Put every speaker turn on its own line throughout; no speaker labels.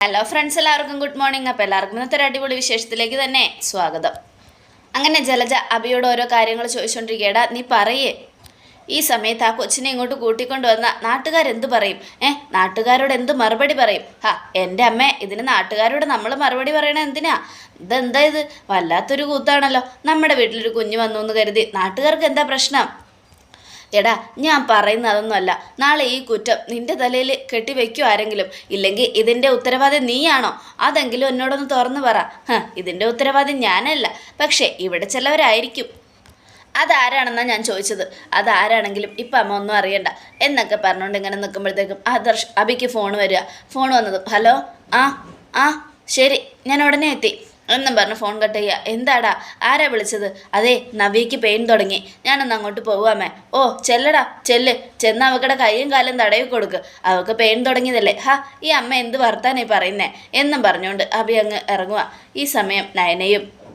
Hello friends എല്ലാവർക്കും good morning അപ്പോൾ എല്ലാവർക്കും ഇന്നത്തെ ഒരു അടിപൊളി വിശേഷത്തിലേക്ക് തന്നെ സ്വാഗതം. അങ്ങനെ ജലജ അബിയോട് ഓരോ കാര്യങ്ങൾ ചോദിച്ചുകൊണ്ടിരിക്കേടാ നീ പറയേ ഈ സമയത്ത് ആ കൊച്ചിനെ ഇങ്ങോട്ട് കൂട്ടിക്കൊണ്ട് വന്ന നാട്ടുകാരെന്ത് പറയും? ഏ നാട്ടുകാരോട് എന്ത് മറുപടി പറയും? ഹാ എന്റെ അമ്മ ഇതിന് നാട്ടുകാരോട് നമ്മൾ മറുപടി പറയണ എന്തിനാ? ഇതെന്താ ഇത്? വല്ലാത്തൊരു കൂത്താണല്ലോ. നമ്മുടെ വീട്ടിലൊരു കുഞ്ഞ് വന്നു എന്ന് കരുതി നാട്ടുകാർക്ക് എന്താ പ്രശ്നം? എടാ ഞാൻ പറയുന്ന അതൊന്നുമല്ല നാളെ ഈ കുറ്റം നിന്റെ തലയിൽ കെട്ടിവെക്കോ ആരെങ്കിലും. ഇല്ലെങ്കിൽ ഇതിന്റെ ഉത്തരവാദി നീയാണോ? അതെങ്കിലും എന്നോടൊന്ന് തുറന്നു പറ. ഇതിന്റെ ഉത്തരവാദി ഞാനല്ല. പക്ഷേ ഇവിടെ ചിലവരായിരിക്കും. അതാരാണെന്നാണ് ഞാൻ ചോദിച്ചത്? അതാരാണെങ്കിലും ഇപ്പം അമ്മ ഒന്നും അറിയണ്ട. എന്നൊക്കെ പറഞ്ഞുകൊണ്ട് ഇങ്ങനെ നിൽക്കുമ്പോഴത്തേക്കും ആദർശ് അബിക്ക് ഫോൺ വരിക. ഫോൺ വന്നത് ഹലോ? ആ ആ ശരി. ഞാൻ ഉടനെ എത്തി. എന്നും പറഞ്ഞ് ഫോൺ കട്ട് ചെയ്യുക. എന്താടാ? ആരാ വിളിച്ചത്? അതെ നവിക്ക് പെയിൻ തുടങ്ങി. ഞാനൊന്ന് അങ്ങോട്ട് പോവാമേ ഓ ചെല്ലടാ. ചെല്ല്. ചെന്ന് അവക്കടെ കൈയും കാലും തടവി കൊടുക്ക്. അവൾക്ക് പെയിൻ തുടങ്ങിയതല്ലേ. ഹാ ഈ അമ്മ എന്ത് വർത്താനായി പറയുന്നേ? എന്നും പറഞ്ഞുകൊണ്ട് അഭി അങ്ങ് ഇറങ്ങുക. ഈ സമയം നയനയും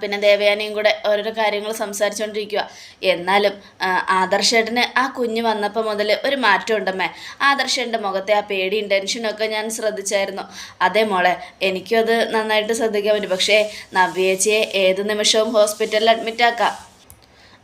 പിന്നെ ദേവയാനിയും കൂടെ ഓരോരോ കാര്യങ്ങൾ സംസാരിച്ചുകൊണ്ടിരിക്കുക എന്നാലും ആദർശേട്ടന് ആ കുഞ്ഞ് വന്നപ്പോൾ മുതൽ ഒരു മാറ്റം ഉണ്ടമ്മേ ആദർശേട്ടന്റെ മുഖത്തെ ആ പേടിയും ടെൻഷനും ഒക്കെ ഞാൻ ശ്രദ്ധിച്ചായിരുന്നു. അതേ മോളെ എനിക്കും അത് നന്നായിട്ട് ശ്രദ്ധിക്കാൻ പറ്റും. പക്ഷേ നവ്യേച്ചിയെ ഏത് നിമിഷവും ഹോസ്പിറ്റലിൽ അഡ്മിറ്റ് ആക്കാം.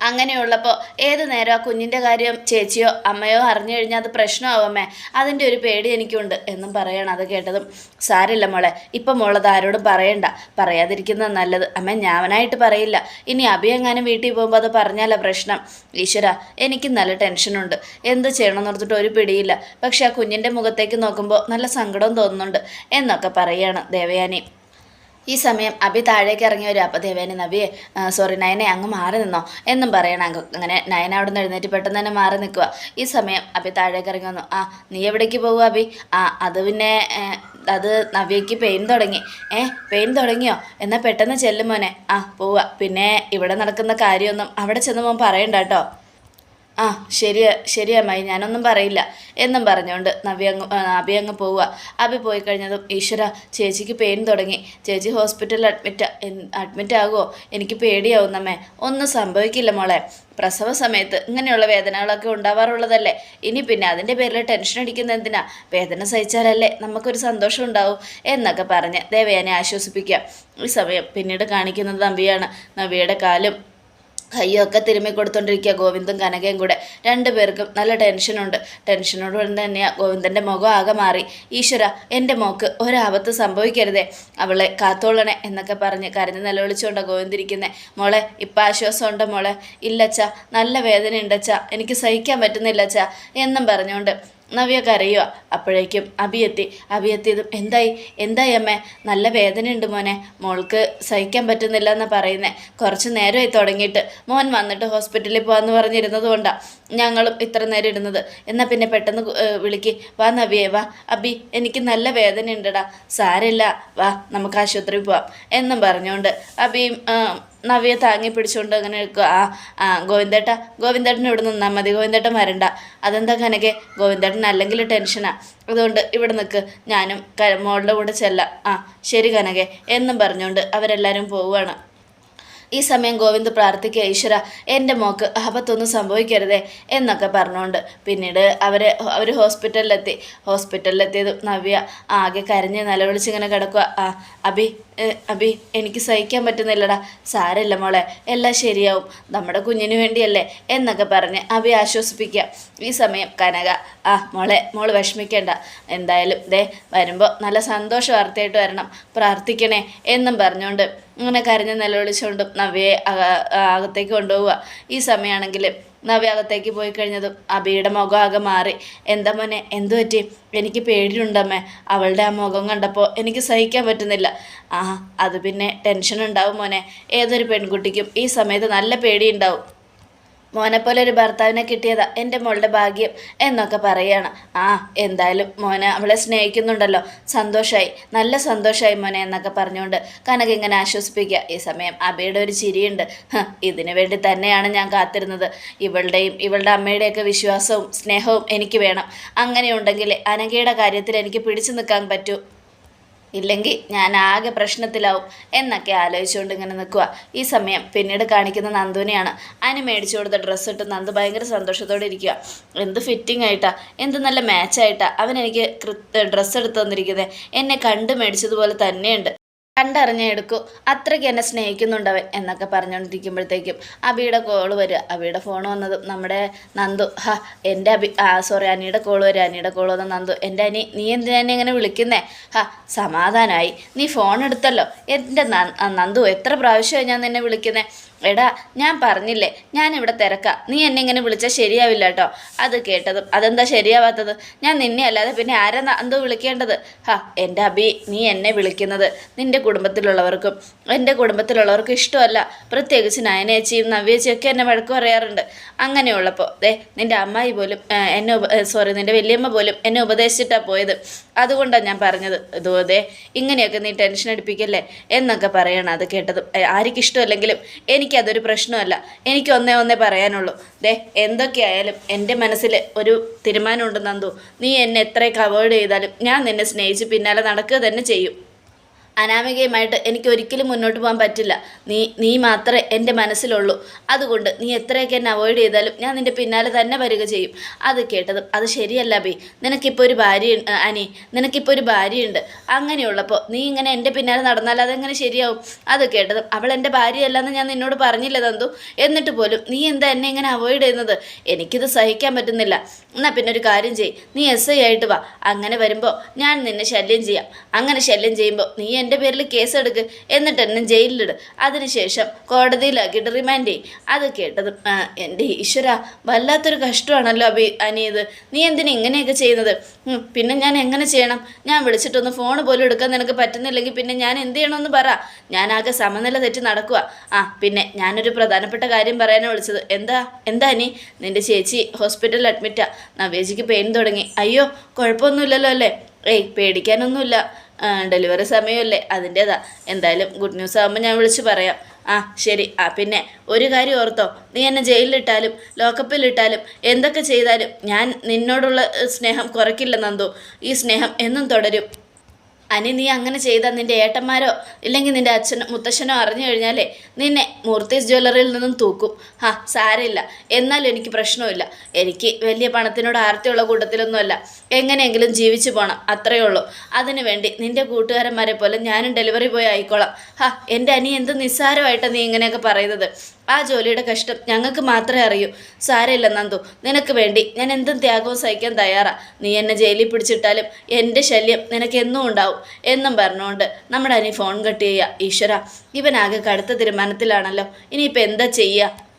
അങ്ങനെയുള്ളപ്പോൾ ഏത് നേരം ആ കുഞ്ഞിന്റെ കാര്യം ചേച്ചിയോ അമ്മയോ അറിഞ്ഞു കഴിഞ്ഞാൽ അത് പ്രശ്നമാവുമേ അതിന്റെ ഒരു പേടി എനിക്കുണ്ട് എന്നും പറയണം അത് കേട്ടതും. സാരില്ല മോളെ ഇപ്പം മോളത് ആരോടും പറയണ്ട. പറയാതിരിക്കുന്നത് നല്ലത്. അമ്മ ഞാനായിട്ട് പറയില്ല. ഇനി അഭി എങ്ങാനും വീട്ടിൽ പോകുമ്പോൾ അത് പറഞ്ഞാലോ പ്രശ്നം. ഈശ്വര എനിക്ക് നല്ല ടെൻഷനുണ്ട്. എന്ത് ചെയ്യണമെന്ന് ഓർത്തിട്ട് ഒരു പിടിയില്ല. പക്ഷെ ആ കുഞ്ഞിന്റെ മുഖത്തേക്ക് നോക്കുമ്പോൾ നല്ല സങ്കടം തോന്നുന്നുണ്ട്. എന്നൊക്കെ പറയാണ് ദേവയാനി. ഈ സമയം അഭി താഴേക്ക് ഇറങ്ങി വരും. അപ്പോൾ ദേവേനെ നബിയെ സോറി നയനെ അങ്ങ് മാറി നിന്നോ എന്നും പറയണം. അങ്ങ് അങ്ങനെ നയന അവിടെ നിന്ന് എഴുന്നേറ്റ് പെട്ടെന്ന് തന്നെ മാറി നിൽക്കുക ഈ സമയം അഭി താഴേക്ക് ഇറങ്ങി വന്നു. ആ നീ എവിടേക്ക് പോകുക അഭി ആ അത് പിന്നെ അത് നവ്യയ്ക്ക് പെയിൻ തുടങ്ങി. ഏ പെയിൻ തുടങ്ങിയോ? എന്നാൽ പെട്ടെന്ന് ചെല്ലും മോനെ. ആ പോവുക പിന്നെ ഇവിടെ നടക്കുന്ന കാര്യമൊന്നും അവിടെ ചെന്ന് മോൻ പറയണ്ട കേട്ടോ. ആ ശരിയാ ശരിയാമായി ഞാനൊന്നും പറയില്ല. എന്നും പറഞ്ഞുകൊണ്ട് നവ്യ അങ്ങ് അഭി അങ്ങ് പോവുക അഭി പോയി കഴിഞ്ഞതും ഈശ്വര ചേച്ചിക്ക് പെയിൻ തുടങ്ങി. ചേച്ചി ഹോസ്പിറ്റലിൽ അഡ്മിറ്റ് അഡ്മിറ്റ് ആകുമോ എനിക്ക് പേടിയാവും നമ്മെ ഒന്നും സംഭവിക്കില്ല മോളെ. പ്രസവ സമയത്ത് ഇങ്ങനെയുള്ള വേദനകളൊക്കെ ഉണ്ടാവാറുള്ളതല്ലേ? ഇനി പിന്നെ അതിന്റെ പേരിൽ ടെൻഷൻ അടിക്കുന്ന എന്തിനാ? വേദന സഹിച്ചാലല്ലേ നമുക്കൊരു സന്തോഷം ഉണ്ടാവും? എന്നൊക്കെ പറഞ്ഞ് ദേവയാനെ ആശ്വസിപ്പിക്കുക. ഈ സമയം പിന്നീട് കാണിക്കുന്നത് നവ്യയാണ്. നവ്യയുടെ കാലും കയ്യൊക്കെ തിരുമ്മി കൊടുത്തോണ്ടിരിക്കുക. ഗോവിന്ദും കനകയും കൂടെ രണ്ടുപേർക്കും നല്ല ടെൻഷനുണ്ട് ടെൻഷനോട് തന്നെയാണ് ഗോവിന്ദന്റെ മുഖം ആകെ മാറി. ഈശ്വര എന്റെ മോക്ക് ഒരാപത്ത് സംഭവിക്കരുതേ. അവളെ കാത്തോളണേ എന്നൊക്കെ പറഞ്ഞ് കരഞ്ഞ് നിലവിളിച്ചുകൊണ്ടാണ് ഗോവിന്ദിരിക്കുന്നത് മോളെ ഇപ്പം ആശ്വാസമുണ്ട് മോളെ. ഇല്ലച്ച നല്ല വേദന ഉണ്ടച്ച എനിക്ക് സഹിക്കാൻ പറ്റുന്നില്ലച്ച. എന്നും പറഞ്ഞുകൊണ്ട് നവ്യ കരയുക അപ്പോഴേക്കും അഭിയെത്തി അഭിയെത്തിയതും എന്തായി? എന്തായി അമ്മേ? നല്ല വേദനയുണ്ട് മോനെ. മോൾക്ക് സഹിക്കാൻ പറ്റുന്നില്ല എന്നാണ് പറയുന്നത് കുറച്ച് നേരമായി തുടങ്ങിയിട്ട്. മോൻ വന്നിട്ട് ഹോസ്പിറ്റലിൽ പോകാമെന്ന് പറഞ്ഞിരുന്നത് കൊണ്ടാണ് ഞങ്ങളും ഇത്ര നേരം ഇടുന്നത് എന്നാൽ പിന്നെ പെട്ടെന്ന് വിളിക്ക്. വാ നവ്യേ വാ. അബി എനിക്ക് നല്ല വേദന ഉണ്ടടാ സാരമില്ല. വാ നമുക്ക് ആശുപത്രിയിൽ പോവാം എന്നും പറഞ്ഞുകൊണ്ട് അബിയും നവിയെ താങ്ങി പിടിച്ചുകൊണ്ട് അങ്ങനെ നിൽക്കുക ആ ആ ഗോവിന്ദേട്ട ഗോവിന്ദേട്ടൻ ഇവിടെ നിന്നാൽ മതി. ഗോവിന്ദേട്ടൻ വരണ്ട. അതെന്താ കനകെ? ഗോവിന്ദേട്ടൻ അല്ലെങ്കിൽ ടെൻഷനാ. അതുകൊണ്ട് ഇവിടെ നിൽക്ക് ഞാനും മോളുടെ കൂടെ ചെല്ലാം. ആ ശരി കനകെ. എന്നും പറഞ്ഞുകൊണ്ട് അവരെല്ലാവരും പോവുകയാണ് ഈ സമയം ഗോവിന്ദ് പ്രാർത്ഥിക്കുക ഈശ്വര എന്റെ മോക്ക് ആപത്തൊന്നും സംഭവിക്കരുതേ എന്നൊക്കെ പറഞ്ഞുകൊണ്ട് പിന്നീട് അവരെ അവർ ഹോസ്പിറ്റലിലെത്തി. ഹോസ്പിറ്റലിലെത്തിയത് നവ്യ ആകെ കരഞ്ഞ് നിലവിളിച്ച് ഇങ്ങനെ കിടക്കുക ആ അബി അഭി അബി എനിക്ക് സഹിക്കാൻ പറ്റുന്നില്ലടാ. സാരമില്ല മോളെ എല്ലാം ശരിയാവും. നമ്മുടെ കുഞ്ഞിന് വേണ്ടിയല്ലേ എന്നൊക്കെ പറഞ്ഞ് അബി ആശ്വസിപ്പിക്കുക. ഈ സമയം കനക ആ മോളെ മോൾ വിഷമിക്കേണ്ട. എന്തായാലും ദേ വരുമ്പോൾ നല്ല സന്തോഷ വാർത്തയായിട്ട് വരണം. പ്രാർത്ഥിക്കണേ എന്നും പറഞ്ഞുകൊണ്ട് അങ്ങനെ കരഞ്ഞ് നിലവിളിച്ചുകൊണ്ടും നവ്യയെ അക- അകത്തേക്ക് കൊണ്ടുപോവുക. ഈ സമയമാണെങ്കിൽ നവ്യ അകത്തേക്ക് പോയി കഴിഞ്ഞതും അബിയുടെ മുഖം ആകെ മാറി. എന്താ മോനെ എന്തു പറ്റി? എനിക്ക് പേടിയുണ്ടമ്മേ. അവളുടെ ആ മുഖം കണ്ടപ്പോൾ എനിക്ക് സഹിക്കാൻ പറ്റുന്നില്ല. ആ അത് പിന്നെ ടെൻഷൻ ഉണ്ടാവും മോനെ. ഏതൊരു പെൺകുട്ടിക്കും ഈ സമയത്ത് നല്ല പേടിയുണ്ടാവും. മോനെപ്പോലെ ഒരു ഭർത്താവിനെ കിട്ടിയതാ എന്റെ മോളുടെ ഭാഗ്യം എന്നൊക്കെ പറയാണ്. ആ എന്തായാലും മോനെ അവളെ സ്നേഹിക്കുന്നുണ്ടല്ലോ. സന്തോഷമായി നല്ല സന്തോഷമായി മോനെ എന്നൊക്കെ പറഞ്ഞുകൊണ്ട് കനക ഇങ്ങനെ ആശ്വസിപ്പിക്കുക. ഈ സമയം അബയുടെ ഒരു ചിരിയുണ്ട്. ഇതിനു വേണ്ടി തന്നെയാണ് ഞാൻ കാത്തിരുന്നത്. ഇവളുടെയും ഇവളുടെ അമ്മയുടെയൊക്കെ വിശ്വാസവും സ്നേഹവും എനിക്ക് വേണം. അങ്ങനെയുണ്ടെങ്കിൽ അനകയുടെ കാര്യത്തിൽ എനിക്ക് പിടിച്ചു നിൽക്കാൻ പറ്റൂ. ഇല്ലെങ്കിൽ ഞാൻ ആകെ പ്രശ്നത്തിലാവും എന്നൊക്കെ ആലോചിച്ചുകൊണ്ട് ഇങ്ങനെ നിൽക്കുക ഈ സമയം പിന്നീട് കാണിക്കുന്ന നന്ദുവിനെയാണ്. അതിന് മേടിച്ചു കൊടുത്ത ഡ്രസ്സ് ഇട്ട് നന്ദു ഭയങ്കര സന്തോഷത്തോടെ ഇരിക്കുക എന്ത് ഫിറ്റിംഗ് ആയിട്ടാ. എന്ത് നല്ല മാച്ചായിട്ടാ അവൻ എനിക്ക് ഡ്രസ്സ് എടുത്തു തന്നിരിക്കുന്നത് എന്നെ കണ്ട് മേടിച്ചതുപോലെ തന്നെയുണ്ട്. കണ്ടറിഞ്ഞേ എടുക്കൂ അത്രയ്ക്ക് എന്നെ സ്നേഹിക്കുന്നുണ്ടവൻ എന്നൊക്കെ പറഞ്ഞുകൊണ്ടിരിക്കുമ്പോഴത്തേക്കും അബിയുടെ കോൾ വരിക. അബിയുടെ ഫോൺ വന്നതും നമ്മുടെ നന്ദു. ഹ എന്റെ അബി ആ സോറി അനിയുടെ കോൾ വരിക. അനിയുടെ കോൾ വന്ന നന്ദു എന്റെ അനി നീ എന്തിനാ എന്നെ ഇങ്ങനെ വിളിക്കുന്നേ? ഹ സമാധാനമായി നീ ഫോൺ എടുത്തല്ലോ. എന്റെ നന്ദു എത്ര പ്രാവശ്യമായി ഞാൻ നിന്നെ വിളിക്കുന്നേ? എടാ ഞാൻ പറഞ്ഞില്ലേ ഞാൻ ഇവിടെ തിരക്കാം. നീ എന്നെ ഇങ്ങനെ വിളിച്ചാൽ ശരിയാവില്ല കേട്ടോ. അത് കേട്ടതും അതെന്താ ശരിയാവാത്തത്? ഞാൻ നിന്നെ അല്ലാതെ പിന്നെ ആരാ എന്തോ വിളിക്കേണ്ടത്? ഹാ എന്റെ അബി നീ എന്നെ വിളിക്കുന്നത് നിന്റെ കുടുംബത്തിലുള്ളവർക്കും എന്റെ കുടുംബത്തിലുള്ളവർക്കും ഇഷ്ടമല്ല. പ്രത്യേകിച്ച് നയനേച്ചിയും നവ്യേച്ചിയൊക്കെ എന്നെ വഴക്ക് പറയാറുണ്ട്. അങ്ങനെയുള്ളപ്പോൾ ദേ നിന്റെ അമ്മായി പോലും എന്നെ സോറി നിന്റെ വലിയമ്മ പോലും എന്നെ ഉപദേശിച്ചിട്ടാണ് പോയത്. അതുകൊണ്ടാണ് ഞാൻ പറഞ്ഞത് ഇതുപോലെ ഇങ്ങനെയൊക്കെ നീ ടെൻഷൻ അടിപ്പിക്കല്ലേ എന്നൊക്കെ പറയണം അത് കേട്ടത്. ആർക്കും ഇഷ്ടമല്ലെങ്കിലും എനിക്കതൊരു പ്രശ്നമല്ല. എനിക്ക് ഒന്നേ ഒന്നേ പറയാനുള്ളൂ. ദേ എന്തൊക്കെയായാലും എന്റെ മനസ്സിൽ ഒരു തീരുമാനമുണ്ട് നീ എന്നെ എത്രയൊക്കെ അവോയ്ഡ് ചെയ്താലും ഞാൻ നിന്നെ സ്നേഹിച്ച് പിന്നാലെ നടക്കുക തന്നെ ചെയ്യും. അനാമികയുമായിട്ട് എനിക്ക് ഒരിക്കലും മുന്നോട്ട് പോകാൻ പറ്റില്ല. നീ നീ മാത്രമേ എന്റെ മനസ്സിലുള്ളൂ. അതുകൊണ്ട് നീ എത്രയൊക്കെ എന്നെ അവോയ്ഡ് ചെയ്താലും ഞാൻ നിന്റെ പിന്നാലെ തന്നെ വരിക ചെയ്യും. അത് കേട്ടത് അത് ശരിയല്ല ബി. നിനക്കിപ്പോൾ ഒരു ഭാര്യ അനി നിനക്കിപ്പോൾ ഒരു ഭാര്യയുണ്ട്. അങ്ങനെയുള്ളപ്പോൾ നീ ഇങ്ങനെ എന്റെ പിന്നാലെ നടന്നാൽ അതെങ്ങനെ ശരിയാവും? അത് കേട്ടത് അവൾ എന്റെ ഭാര്യയല്ലെന്ന് ഞാൻ നിന്നോട് പറഞ്ഞില്ല തന്തു എന്നിട്ട് പോലും നീ എന്താ എന്നെ ഇങ്ങനെ അവോയ്ഡ് ചെയ്യുന്നത്? എനിക്കിത് സഹിക്കാൻ പറ്റുന്നില്ല. എന്നാൽ പിന്നെ ഒരു കാര്യം ചെയ്യും. നീ എസ് ഐ ആയിട്ട് വാ. അങ്ങനെ വരുമ്പോൾ ഞാൻ നിന്നെ ശല്യം ചെയ്യാം. അങ്ങനെ ശല്യം ചെയ്യുമ്പോൾ നീ എന്റെ പേരിൽ കേസ് എടുക്ക് എന്നിട്ട് എന്നെ ജയിലിലിട്. അതിനുശേഷം കോടതിയിലാക്കിയിട്ട് റിമാൻഡ് ചെയ്യും അത് കേട്ടത് എന്റെ ഈശ്വര വല്ലാത്തൊരു കഷ്ടമാണല്ലോ അഭി അനിയത്. നീ എന്തിനാ ഇങ്ങനെയൊക്കെ ചെയ്യുന്നത്? പിന്നെ ഞാൻ എങ്ങനെ ചെയ്യണം? ഞാൻ വിളിച്ചിട്ടൊന്ന് ഫോൺ പോലും എടുക്കാൻ നിനക്ക് പറ്റുന്നില്ലെങ്കിൽ പിന്നെ ഞാൻ എന്ത് ചെയ്യണമെന്ന് പറ. ഞാനാകെ സമനില തെറ്റി നടക്കുക ആ പിന്നെ ഞാനൊരു പ്രധാനപ്പെട്ട കാര്യം പറയാനാണ് വിളിച്ചത്. എന്താ? എന്താ നീ നിന്റെ ചേച്ചി ഹോസ്പിറ്റലിൽ അഡ്മിറ്റാ നവേജിക്ക് പെയിൻ തുടങ്ങി. അയ്യോ കുഴപ്പമൊന്നുമില്ലല്ലോ അല്ലേ? ഏയ് പേടിക്കാനൊന്നുമില്ല. ഡെലിവറി സമയമല്ലേ? അതിന്റെതാ എന്തായാലും ഗുഡ് ന്യൂസ് ആകുമ്പോൾ ഞാൻ വിളിച്ച് പറയാം. ആ ശരി. ആ പിന്നെ ഒരു കാര്യം ഓർത്തോ. നീ എന്നെ ജയിലിലിട്ടാലും ലോക്കപ്പിലിട്ടാലും എന്തൊക്കെ ചെയ്താലും ഞാൻ നിന്നോടുള്ള സ്നേഹം കുറയ്ക്കില്ല നന്ദു. ഈ സ്നേഹം എന്നും തുടരും. അനി നീ അങ്ങനെ ചെയ്താൽ നിന്റെ ഏട്ടന്മാരോ ഇല്ലെങ്കിൽ നിന്റെ അച്ഛനോ മുത്തശ്ശനോ അറിഞ്ഞു കഴിഞ്ഞാലേ നിന്നെ മൂർത്തീസ് ജ്വല്ലറിയിൽ നിന്നും തൂക്കും. ഹാ സാരമില്ല. എന്നാലും എനിക്ക് പ്രശ്നമില്ല എനിക്ക് വലിയ പണത്തിനോട് ആർത്തിയുള്ള കൂട്ടത്തിലൊന്നുമല്ല. എങ്ങനെയെങ്കിലും ജീവിച്ചു പോകണം അത്രയേ ഉള്ളൂ. അതിനു വേണ്ടി നിന്റെ കൂട്ടുകാരന്മാരെ പോലെ ഞാനും ഡെലിവറി പോയി ആയിക്കോളാം. ഹാ എന്റെ അനി എന്ത് നിസ്സാരമായിട്ടാണ് നീ ഇങ്ങനെയൊക്കെ പറയുന്നത്? ആ ജോലിയുടെ കഷ്ടം ഞങ്ങൾക്ക് മാത്രമേ അറിയൂ. സാരമില്ല നന്ദു. നിനക്ക് വേണ്ടി ഞാൻ എന്തും ത്യാഗവും സഹിക്കാൻ തയ്യാറാ. നീ എന്നെ ജയിലിൽ പിടിച്ചിട്ടാലും എന്റെ ശല്യം നിനക്ക് എന്നും ഉണ്ടാവും എന്നും പറഞ്ഞുകൊണ്ട് നമ്മുടെ അനി ഫോൺ കട്ട് ചെയ്യുക. ഈശ്വര ഇവനാകെ കടുത്ത തീരുമാനത്തിലാണല്ലോ. ഇനിയിപ്പോൾ എന്താ ചെയ്യുക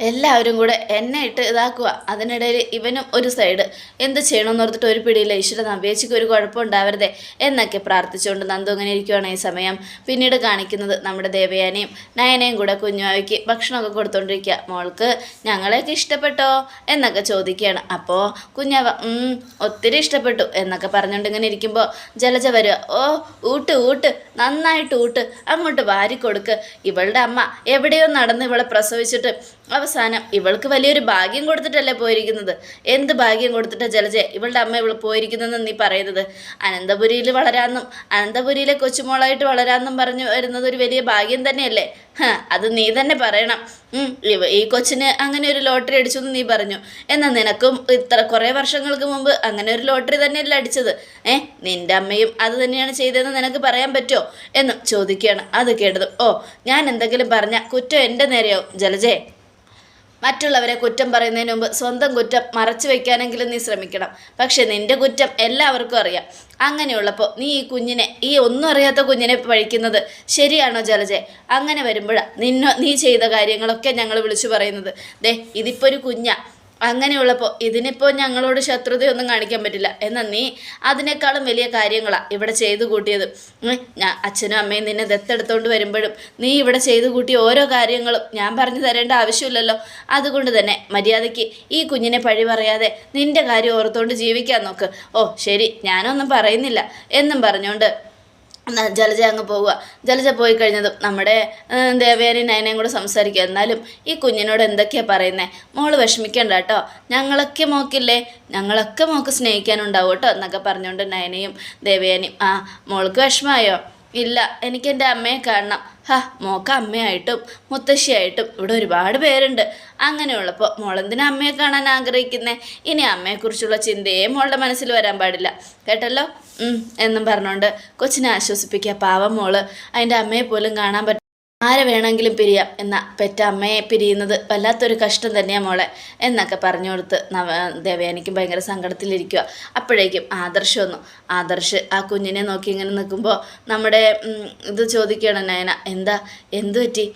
എല്ലാവരും കൂടെ എന്നെ ഇട്ട് ഇതാക്കുക. അതിനിടയിൽ ഇവനും ഒരു സൈഡ് എന്ത് ചെയ്യണമെന്ന് ഓർത്തിട്ട് ഒരു പിടിയില്ല. ഈശ്വര നവ്യേച്ചിക്ക് ഒരു കുഴപ്പം ഉണ്ടാവരുതേ എന്നൊക്കെ പ്രാർത്ഥിച്ചുകൊണ്ട് നന്ദു അങ്ങനെ ഇരിക്കുകയാണ് ഈ സമയം. പിന്നീട് കാണിക്കുന്നത് നമ്മുടെ ദേവയാനയും നയനയും കൂടെ കുഞ്ഞുമാവിക്ക് ഭക്ഷണമൊക്കെ കൊടുത്തോണ്ടിരിക്കുക. മോൾക്ക് ഞങ്ങളെയൊക്കെ ഇഷ്ടപ്പെട്ടോ എന്നൊക്കെ ചോദിക്കുകയാണ്. അപ്പോൾ കുഞ്ഞാവ "ഉം, ഒത്തിരി ഇഷ്ടപ്പെട്ടു എന്നൊക്കെ പറഞ്ഞുകൊണ്ട് ഇങ്ങനെ ഇരിക്കുമ്പോൾ ജലജ വരിക ഓ ഊട്ട് ഊട്ട് നന്നായിട്ട് ഊട്ട് അങ്ങോട്ട് വാരി കൊടുക്ക് ഇവളുടെ അമ്മ എവിടെയോ നടന്ന് ഇവളെ പ്രസവിച്ചിട്ട് അവസാനം ഇവൾക്ക് വലിയൊരു ഭാഗ്യം കൊടുത്തിട്ടല്ലേ പോയിരിക്കുന്നത്? എന്ത് ഭാഗ്യം കൊടുത്തിട്ടാ ജലജ ഇവളുടെ അമ്മ ഇവൾ പോയിരിക്കുന്നതെന്ന് നീ പറയുന്നത്? അനന്തപുരിയിൽ വളരാന്നും അനന്തപുരിയിലെ കൊച്ചുമോളായിട്ട് വളരാന്നും പറഞ്ഞു വരുന്നത് ഒരു വലിയ ഭാഗ്യം തന്നെയല്ലേ? അത് നീ തന്നെ പറയണം. ഈ കൊച്ചിന് അങ്ങനെ ഒരു ലോട്ടറി അടിച്ചു എന്ന് നീ പറഞ്ഞു. എന്നാൽ നിനക്കും ഇത്ര കുറേ വർഷങ്ങൾക്ക് മുമ്പ് അങ്ങനെ ഒരു ലോട്ടറി തന്നെയല്ലേ അടിച്ചത്? ഏ നിന്റെ അമ്മയും അത് തന്നെയാണ് ചെയ്തതെന്ന് നിനക്ക് പറയാൻ പറ്റുമോ എന്ന് ചോദിക്കുകയാണ്. അത് കേട്ടത് ഓ ഞാൻ എന്തെങ്കിലും പറഞ്ഞ കുറ്റം എന്റെ നേരെയാവും ജലജേ? മറ്റുള്ളവരെ കുറ്റം പറയുന്നതിന് മുമ്പ് സ്വന്തം കുറ്റം മറച്ചു വയ്ക്കാനെങ്കിലും നീ ശ്രമിക്കണം. പക്ഷേ നിന്റെ കുറ്റം എല്ലാവർക്കും അറിയാം. അങ്ങനെയുള്ളപ്പോൾ നീ ഈ കുഞ്ഞിനെ ഈ ഒന്നും അറിയാത്ത കുഞ്ഞിനെ പഴിക്കുന്നത് ശരിയാണോ ജലജെ? അങ്ങനെ വരുമ്പോഴാണ് നിന്നോ നീ ചെയ്ത കാര്യങ്ങളൊക്കെ ഞങ്ങൾ വിളിച്ചു പറയുന്നത്. ദേ ഇതിപ്പോൾ ഒരു കുഞ്ഞാ. അങ്ങനെയുള്ളപ്പോൾ ഇതിനിപ്പോൾ ഞങ്ങളോട് ശത്രുതയൊന്നും കാണിക്കാൻ പറ്റില്ല. എന്നാൽ നീ അതിനേക്കാളും വലിയ കാര്യങ്ങളാണ് ഇവിടെ ചെയ്തു കൂട്ടിയത്. ഞാൻ അച്ഛനും അമ്മയും നിന്നെ ദത്തെടുത്തോണ്ട് വരുമ്പോഴും നീ ഇവിടെ ചെയ്തു കൂട്ടിയ ഓരോ കാര്യങ്ങളും ഞാൻ പറഞ്ഞു തരേണ്ട ആവശ്യമില്ലല്ലോ. അതുകൊണ്ട് തന്നെ മര്യാദയ്ക്ക് ഈ കുഞ്ഞിനെ പഴി പറയാതെ നിന്റെ കാര്യം ഓർത്തുകൊണ്ട് ജീവിക്കാൻ നോക്ക്. ഓ ശരി ഞാനൊന്നും പറയുന്നില്ല. എന്നും പറഞ്ഞുകൊണ്ട് ജലജ അങ്ങ് പോവുക. ജലജ പോയി കഴിഞ്ഞതും നമ്മുടെ ദേവയാനി നയനയും കൂടെ സംസാരിക്കുക. എന്നാലും ഈ കുഞ്ഞിനോട് എന്തൊക്കെയാണ് പറയുന്നത് മോൾ വിഷമിക്കണ്ട കേട്ടോ ഞങ്ങളൊക്കെ മോക്കില്ലേ? ഞങ്ങളൊക്കെ മോക്ക് സ്നേഹിക്കാനുണ്ടാവും കേട്ടോ എന്നൊക്കെ പറഞ്ഞുകൊണ്ട് നയനയും ദേവയാനിയും. ആ മോൾക്ക് വിഷമമായോ? ഇല്ല എനിക്ക് എന്റെ അമ്മയെ കാണണം. ഹാ മോക്ക അമ്മയായിട്ടും മുത്തശ്ശിയായിട്ടും ഇവിടെ ഒരുപാട് പേരുണ്ട്. അങ്ങനെയുള്ളപ്പോൾ മോളെന്തിനാ അമ്മയെ കാണാൻ ആഗ്രഹിക്കുന്നേ? ഇനി അമ്മയെക്കുറിച്ചുള്ള ചിന്തയേ മോളുടെ മനസ്സിൽ വരാൻ പാടില്ല. കേട്ടല്ലോ? എന്നും പറഞ്ഞുകൊണ്ട് കൊച്ചിനെ ആശ്വസിപ്പിക്കുക പാവം മോൾ. അതിന്റെ അമ്മയെ പോലും കാണാൻ പറ്റും ആരെ വേണമെങ്കിലും പിരിയാം എന്ന പെറ്റ അമ്മയെ പിരിയുന്നത് വല്ലാത്തൊരു കഷ്ടം തന്നെയാണ് മോളെ എന്നൊക്കെ പറഞ്ഞു കൊടുത്ത് നവ ദേവയാനിക്കും ഭയങ്കര സങ്കടത്തിലിരിക്കുക അപ്പോഴേക്കും ആദർശ് വന്നു. ആദർശ് ആ കുഞ്ഞിനെ നോക്കി ഇങ്ങനെ നിൽക്കുമ്പോൾ നമ്മുടെ ഇത് ചോദിക്കുകയാണ് നയന. എന്താ എന്തു പറ്റി?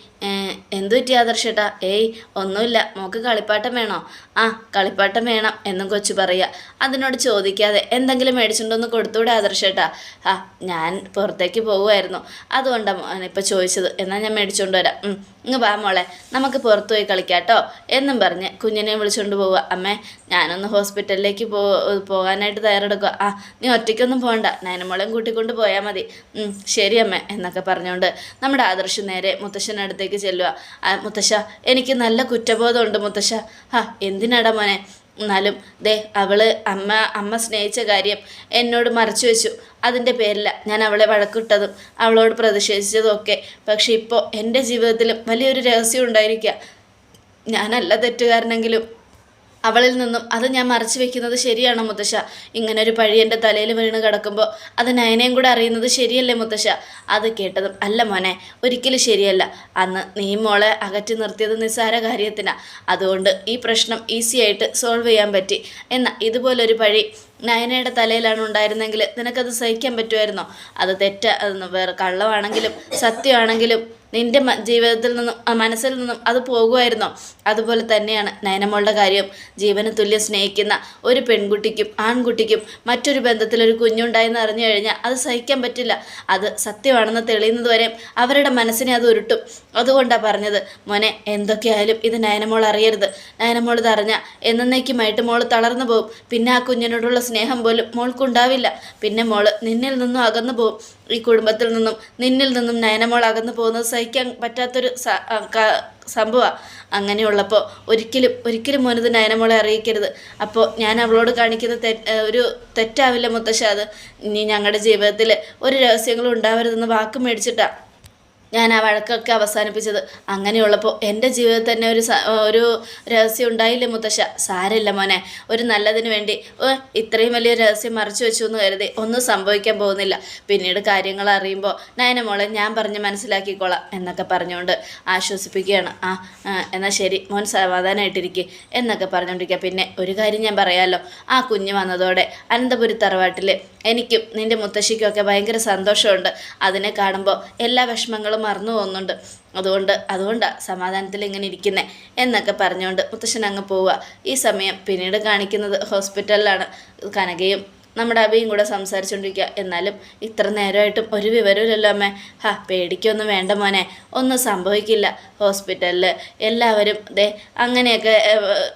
എന്തു പറ്റി ആദർശേട്ടാ? ഏയ് ഒന്നുമില്ല. മോക്ക് കളിപ്പാട്ടം വേണോ? ആ കളിപ്പാട്ടം വേണം എന്നും കൊച്ചു പറയുക. അതിനോട് ചോദിക്കാതെ എന്തെങ്കിലും മേടിച്ചിട്ടുണ്ടോന്ന് കൊടുത്തൂടെ ആദർശേട്ടാ? ആ ഞാൻ പുറത്തേക്ക് പോകുമായിരുന്നു അതുകൊണ്ടാണ് ഇപ്പം ചോദിച്ചത്. എന്നാൽ ഞാൻ മേടിച്ചുകൊണ്ട് വരാം. ഇങ്ങ് വാ മോളെ. നമുക്ക് പുറത്തു പോയി കളിക്കാട്ടോ എന്നും പറഞ്ഞ് കുഞ്ഞിനെ വിളിച്ചുകൊണ്ട് പോവുക. അമ്മേ ഞാനൊന്ന് ഹോസ്പിറ്റലിലേക്ക് പോകാനായിട്ട് തയ്യാറെടുക്കുക. ആ നീ ഒറ്റയ്ക്കൊന്നും പോകണ്ട നയനമോളെയും കൂട്ടിക്കൊണ്ട് പോയാൽ മതി. ശരി അമ്മേ എന്നൊക്കെ പറഞ്ഞുകൊണ്ട് നമ്മുടെ ആദർശ് നേരെ മുത്തശ്ശന്റെ അടുത്തേക്ക് ചെല്ലുക. മുത്തശ്ശ എനിക്ക് നല്ല കുറ്റബോധമുണ്ട് മുത്തശ്ശ. ആ എന്തിനാടാ മോനെ? എന്നാലും ദേ അവൾ അമ്മ അമ്മ സ്നേഹിച്ച കാര്യം എന്നോട് മറച്ചു വെച്ചു. അതിന്റെ പേരില ഞാൻ അവളെ വഴക്കിട്ടതും അവളോട് പ്രതിഷേധിച്ചതും ഒക്കെ പക്ഷെ ഇപ്പോൾ എന്റെ ജീവിതത്തിലും വലിയൊരു രഹസ്യം ഉണ്ടായിരിക്കുക ഞാനല്ല തെറ്റുകാരനെങ്കിലും അവളിൽ നിന്നും അത് ഞാൻ മറച്ചു വെക്കുന്നത് ശരിയാണോ മുത്തശ്ശ? ഇങ്ങനെ ഒരു പഴി എന്റെ തലയിൽ വീണ് കിടക്കുമ്പോൾ അത് നയനയും കൂടെ അറിയുന്നത് ശരിയല്ലേ മുത്തശ്ശ? അത് കേട്ടതും അല്ല മോനെ ഒരിക്കലും ശരിയല്ല. അന്ന് നീ മോളെ അകറ്റി നിർത്തിയത് നിസ്സാര കാര്യത്തിനാണ് അതുകൊണ്ട് ഈ പ്രശ്നം ഈസി ആയിട്ട് സോൾവ് ചെയ്യാൻ പറ്റി. എന്നാൽ ഇതുപോലൊരു പഴി നയനയുടെ തലയിലാണ് ഉണ്ടായിരുന്നെങ്കിൽ നിനക്കത് സഹിക്കാൻ പറ്റുമായിരുന്നോ? അത് തെറ്റ വേറെ കള്ളമാണെങ്കിലും സത്യമാണെങ്കിലും നിന്റെ ജീവിതത്തിൽ നിന്നും മനസ്സിൽ നിന്നും അത് പോകുമായിരുന്നോ? അതുപോലെ തന്നെയാണ് നയനമോളുടെ കാര്യം. ജീവന് തുല്യം സ്നേഹിക്കുന്ന ഒരു പെൺകുട്ടിക്കും ആൺകുട്ടിക്കും മറ്റൊരു ബന്ധത്തിൽ ഒരു കുഞ്ഞുണ്ടായെന്ന് അറിഞ്ഞു കഴിഞ്ഞാൽ അത് സഹിക്കാൻ പറ്റില്ല. അത് സത്യമാണെന്ന് തെളിയുന്നത് വരെ അവരുടെ മനസ്സിനെ അത് ഉരുട്ടും. അതുകൊണ്ടാണ് പറഞ്ഞത് മോനെ എന്തൊക്കെയായാലും ഇത് നയനമോൾ അറിയരുത്. നയനമോൾ ഇത് അറിഞ്ഞാൽ എന്നേക്കുമായിട്ട് മോൾ തളർന്നു പോകും. പിന്നെ ആ കുഞ്ഞിനോടുള്ള സ്നേഹം പോലും മോൾക്കുണ്ടാവില്ല. പിന്നെ മോൾ നിന്നിൽ നിന്നും അകന്നു പോകും. ഈ കുടുംബത്തിൽ നിന്നും നിന്നിൽ നിന്നും നയനമോൾ അകന്നു പോകുന്നത് സഹിക്കാൻ പറ്റാത്തൊരു സംഭവമാണ് അങ്ങനെയുള്ളപ്പോൾ ഒരിക്കലും ഒരിക്കലും മോനത് നയനമോളെ അറിയിക്കരുത്. അപ്പോൾ ഞാൻ അവളോട് കാണിക്കുന്ന ഒരു തെറ്റാവില്ല മുത്തശ്ശ അത്. ഇനി ഞങ്ങളുടെ ജീവിതത്തിൽ ഒരു രഹസ്യങ്ങളും ഉണ്ടാവരുതെന്ന് വാക്ക് മേടിച്ചിട്ടാണ് ഞാൻ ആ വഴക്കൊക്കെ അവസാനിപ്പിച്ചത്. അങ്ങനെയുള്ളപ്പോൾ എന്റെ ജീവിതത്തിൽ തന്നെ ഒരു ഒരു രഹസ്യം ഉണ്ടായില്ലേ മുത്തശ്ശ? സാരമില്ല മോനെ. ഒരു നല്ലതിന് വേണ്ടി ഇത്രയും വലിയ രഹസ്യം മറിച്ചു വെച്ചു എന്ന് കരുതി ഒന്നും സംഭവിക്കാൻ പോകുന്നില്ല. പിന്നീട് കാര്യങ്ങൾ അറിയുമ്പോൾ നയന മോളെ ഞാൻ പറഞ്ഞ് മനസ്സിലാക്കിക്കോളാം എന്നൊക്കെ പറഞ്ഞുകൊണ്ട് ആശ്വസിപ്പിക്കുകയാണ്. ആ, എന്നാൽ ശരി മോൻ സമാധാനമായിട്ടിരിക്കുക എന്നൊക്കെ പറഞ്ഞുകൊണ്ടിരിക്കുക. പിന്നെ ഒരു കാര്യം ഞാൻ പറയാമല്ലോ ആ കുഞ്ഞ് വന്നതോടെ അനന്തപുരി തറവാട്ടിൽ എനിക്കും നിന്റെ മുത്തശ്ശിക്കും ഒക്കെ ഭയങ്കര സന്തോഷമുണ്ട്. അതിനെ കാണുമ്പോൾ എല്ലാ വിഷമങ്ങളും മറന്നു പോകുന്നുണ്ട്. അതുകൊണ്ട് അതുകൊണ്ടാണ് സമാധാനത്തിൽ ഇങ്ങനെ ഇരിക്കുന്നത് എന്നൊക്കെ പറഞ്ഞുകൊണ്ട് മുത്തശ്ശൻ അങ്ങ് പോവുക. ഈ സമയം പിന്നീട് കാണിക്കുന്നത് ഹോസ്പിറ്റലിലാണ് കനകയും നമ്മുടെ അബിയും കൂടെ സംസാരിച്ചുകൊണ്ടിരിക്കുക എന്നാലും ഇത്ര നേരമായിട്ടും ഒരു വിവരമില്ലല്ലോ അമ്മേ. ഹാ പേടിക്കൊന്നും വേണ്ട മോനെ. ഒന്നും സംഭവിക്കില്ല. ഹോസ്പിറ്റലിൽ എല്ലാവരും ദേ അങ്ങനെയൊക്കെ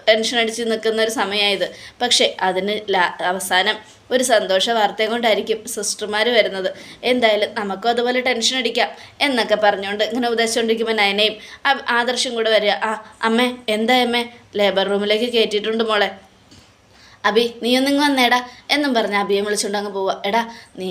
ടെൻഷൻ അടിച്ച് നിൽക്കുന്ന ഒരു സമയമായത് പക്ഷേ അതിന് അവസാനം ഒരു സന്തോഷ വാർത്തയും കൊണ്ടായിരിക്കും സിസ്റ്റർമാർ വരുന്നത്. എന്തായാലും നമുക്കും അതുപോലെ ടെൻഷൻ അടിക്കാം എന്നൊക്കെ പറഞ്ഞുകൊണ്ട് ഇങ്ങനെ ഉപദേശിച്ചുകൊണ്ടിരിക്കുമ്പോൾ നയനയും ആദർശം കൂടെ വരിക. ആ അമ്മേ എന്താ അമ്മേ? ലേബർ റൂമിലേക്ക് കയറ്റിയിട്ടുണ്ട് മോളെ. അബി നീ ഒന്നിങ്ങ് വന്നേടാ. എന്നും പറഞ്ഞ് അബിയെ വിളിച്ചുകൊണ്ട് അങ്ങ് പോവുക എടാ നീ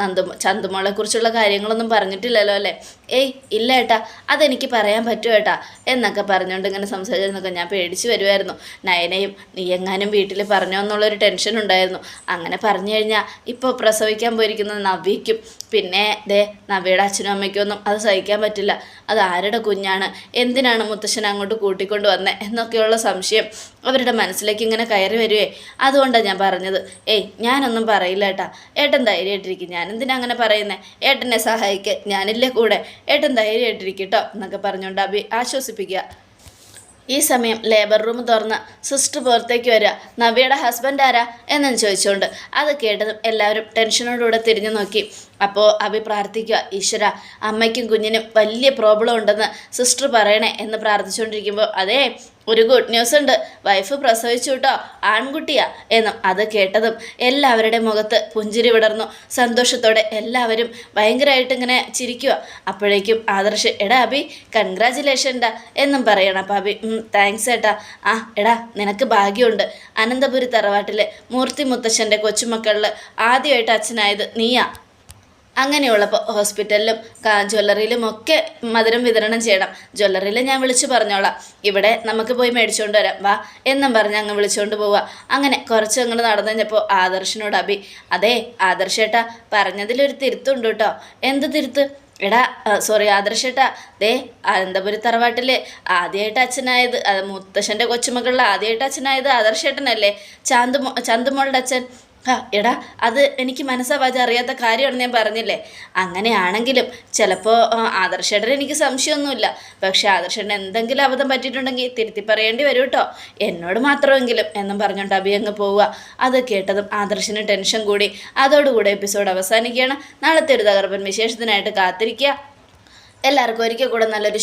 നന്ദ ചന്തുമോളെ കുറിച്ചുള്ള കാര്യങ്ങളൊന്നും പറഞ്ഞിട്ടില്ലല്ലോ അല്ലേ? ഏയ് ഇല്ല ഏട്ടാ. അതെനിക്ക് പറയാൻ പറ്റുമോ ഏട്ടാ. എന്നൊക്കെ പറഞ്ഞുകൊണ്ട് ഇങ്ങനെ സംസാരിച്ചെന്നൊക്കെ ഞാൻ പേടിച്ച് വരുമായിരുന്നു നയനയും നീ എങ്ങാനും വീട്ടിൽ പറഞ്ഞോ എന്നുള്ളൊരു ടെൻഷൻ ഉണ്ടായിരുന്നു. അങ്ങനെ പറഞ്ഞു കഴിഞ്ഞാൽ ഇപ്പോൾ പ്രസവിക്കാൻ പോയിരിക്കുന്നത് നവ്യയ്ക്കും പിന്നെ ദേ നവ്യയുടെ അച്ഛനും അമ്മയ്ക്കും ഒന്നും അത് സഹിക്കാൻ പറ്റില്ല. അത് ആരുടെ കുഞ്ഞാണ്? എന്തിനാണ് മുത്തശ്ശൻ അങ്ങോട്ട് കൂട്ടിക്കൊണ്ട് വന്നത് എന്നൊക്കെയുള്ള സംശയം അവരുടെ മനസ്സിലേക്ക് ഇങ്ങനെ കയറി വരുവേ അതുകൊണ്ടാണ് ഞാൻ പറഞ്ഞത്. ഏയ് ഞാനൊന്നും പറയില്ല ഏട്ടാ. ഏട്ടൻ ധൈര്യമായിട്ടിരിക്കും. ഞാൻ എന്തിനാ അങ്ങനെ പറയുന്നത് ഏട്ടനെ സഹായിക്കാൻ ഞാനില്ലേ കൂടെ. ഏട്ടൻ ധൈര്യമായിട്ടിരിക്കും കേട്ടോ എന്നൊക്കെ പറഞ്ഞുകൊണ്ട് അഭി ആശ്വസിപ്പിക്കുക ഈ സമയം ലേബർ റൂം തുറന്ന് സിസ്റ്റർ പുറത്തേക്ക് വരിക നവ്യയുടെ ഹസ്ബൻഡ് ആരാ എന്നും ചോദിച്ചുകൊണ്ട് അത് കേട്ടതും എല്ലാവരും ടെൻഷനോടുകൂടെ തിരിഞ്ഞു നോക്കി. അപ്പോൾ അഭി പ്രാർത്ഥിക്കുക ഈശ്വര അമ്മയ്ക്കും കുഞ്ഞിനും വലിയ പ്രോബ്ലം ഉണ്ടെന്ന് സിസ്റ്റർ പറയണേ എന്ന് പ്രാർത്ഥിച്ചുകൊണ്ടിരിക്കുമ്പോൾ അതേ ഒരു ഗുഡ് ന്യൂസ് ഉണ്ട്. വൈഫ് പ്രസവിച്ചു കേട്ടോ ആൺകുട്ടിയാ എന്നും അത് കേട്ടതും എല്ലാവരുടെ മുഖത്ത് പുഞ്ചിരി വിടർന്നു. സന്തോഷത്തോടെ എല്ലാവരും ഭയങ്കരമായിട്ട് ഇങ്ങനെ ചിരിക്കുക അപ്പോഴേക്കും ആദർശ് എടാ അബി കൺഗ്രാചുലേഷൻ ഡാ എന്നും പറയണം. അപ്പം അബി താങ്ക്സ് ഏട്ടാ. ആ എടാ നിനക്ക് ഭാഗ്യമുണ്ട്. അനന്തപുരി തറവാട്ടിലെ മൂർത്തി മുത്തശ്ശന്റെ കൊച്ചുമക്കളിൽ ആദ്യമായിട്ട് അച്ഛനായത് നീയാ. അങ്ങനെയുള്ളപ്പോൾ ഹോസ്പിറ്റലിലും ജ്വല്ലറിയിലും ഒക്കെ മധുരം വിതരണം ചെയ്യണം. ജ്വല്ലറിയിൽ ഞാൻ വിളിച്ചു പറഞ്ഞോളാം. ഇവിടെ നമുക്ക് പോയി മേടിച്ചുകൊണ്ട് വരാം. വാ എന്നും പറഞ്ഞ് അങ്ങ് വിളിച്ചുകൊണ്ട് പോവുക അങ്ങനെ കുറച്ച് അങ്ങോട്ട് നടന്നു കഴിഞ്ഞപ്പോൾ ആദർശിനോട് അഭി അതെ ആദർശേട്ടാ പറഞ്ഞതിലൊരു തിരുത്തുണ്ട് കേട്ടോ എന്ത് തിരുത്ത്? എടാ സോറി ആദർശേട്ടാ. ദേ അനന്തപുരി തറവാട്ടിലെ ആദ്യമായിട്ട് അച്ഛനായത് മുത്തശ്ശന്റെ കൊച്ചുമകളിൽ ആദ്യമായിട്ട് അച്ഛനായത് ആദർശേട്ടനല്ലേ? ചാന്തുമോ ചാന്തുമോളുടെ അച്ഛൻ. എടാ അത് എനിക്ക് മനസ്സാവാജ അറിയാത്ത കാര്യമാണെന്ന് ഞാൻ പറഞ്ഞില്ലേ? അങ്ങനെയാണെങ്കിലും ചിലപ്പോൾ ആദർശേട്ടൻ എനിക്ക് സംശയമൊന്നുമില്ല. പക്ഷേ ആദർശേട്ടൻ എന്തെങ്കിലും അബദ്ധം പറ്റിയിട്ടുണ്ടെങ്കിൽ തിരുത്തി പറയേണ്ടി വരും കേട്ടോ. എന്നോട് മാത്രമെങ്കിലും എന്നും പറഞ്ഞുകൊണ്ട് അഭി അങ്ങ് പോവുക. അത് കേട്ടതും ആദർശന് ടെൻഷൻ കൂടി. അതോടുകൂടെ എപ്പിസോഡ് അവസാനിക്കുകയാണ്. നാളത്തെ ഒരു തകർപ്പൻ വിശേഷത്തിനായിട്ട് കാത്തിരിക്കുക. എല്ലാവർക്കും ഒരിക്കൽ കൂടെ നല്ലൊരു